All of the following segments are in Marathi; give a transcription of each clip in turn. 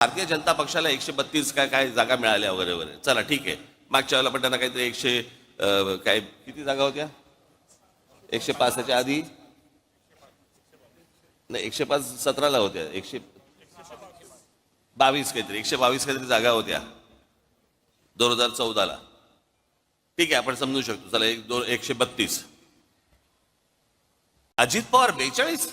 भारतीय जनता पक्षाला एकशे बत्तीस काय काय जागा मिळाल्या वगैरे वगैरे. चला ठीक आहे. मागच्या वेळेला पण त्यांना काहीतरी एकशे काय किती जागा होत्या? एकशे पाचच्या आधी? नाही एकशे पाच सतराला होत्या. एकशे बावीस काहीतरी एकशे बावीस काहीतरी जागा होत्या. दोन हजार चौदाला. ठीक आहे आपण समजू शकतो. चला एक दोन एकशे बत्तीस. अजित पवार बेचाळीस?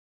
या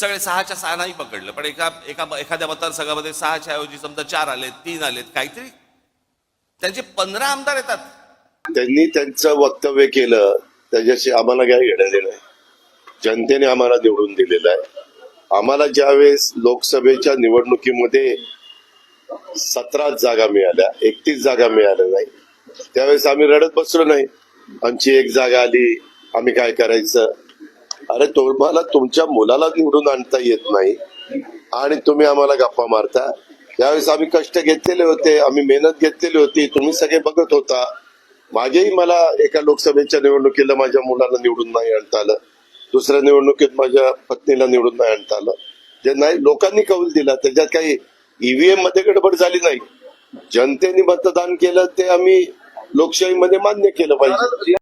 सगळे सहाच्या सहा नाही पकडलं. पण एका एका एखाद्या मतदारसंघामध्ये सहाच्या ऐवजी समजा चार आलेत तीन आलेत काहीतरी त्यांचे पंधरा आमदार येतात. त्यांनी त्यांचं वक्तव्य केलं त्याच्याशी आम्हाला काय घेणं नाही. जनतेने आम्हाला निवडून दिलेलं आहे. आम्हाला ज्यावेळेस लोकसभेच्या निवडणुकीमध्ये सतरा जागा मिळाल्या एकतीस जागा मिळाल्या नाही त्यावेळेस आम्ही रडत बसलो नाही. आमची एक जागा आली आम्ही काय करायचं? अरे तुम्हाला तुमच्या मुलाला निवडून आणता येत नाही आणि तुम्ही आम्हाला गप्पा मारता. त्यावेळेस आम्ही कष्ट घेतलेले होते आम्ही मेहनत घेतलेली होती तुम्ही सगळे बघत होता. मागेही मला एका लोकसभेच्या निवडणुकीला माझ्या मुलाला निवडून नाही आणता आलं. दुसऱ्या निवडणुकीत माझ्या पत्नीला निवडून नाही आणता आलं. जे नाही लोकांनी कौल दिला. त्याच्यात काही ईव्हीएममध्ये गडबड झाली नाही. जनतेने मतदान केलं ते आम्ही लोकशाहीमध्ये मान्य केलं पाहिजे.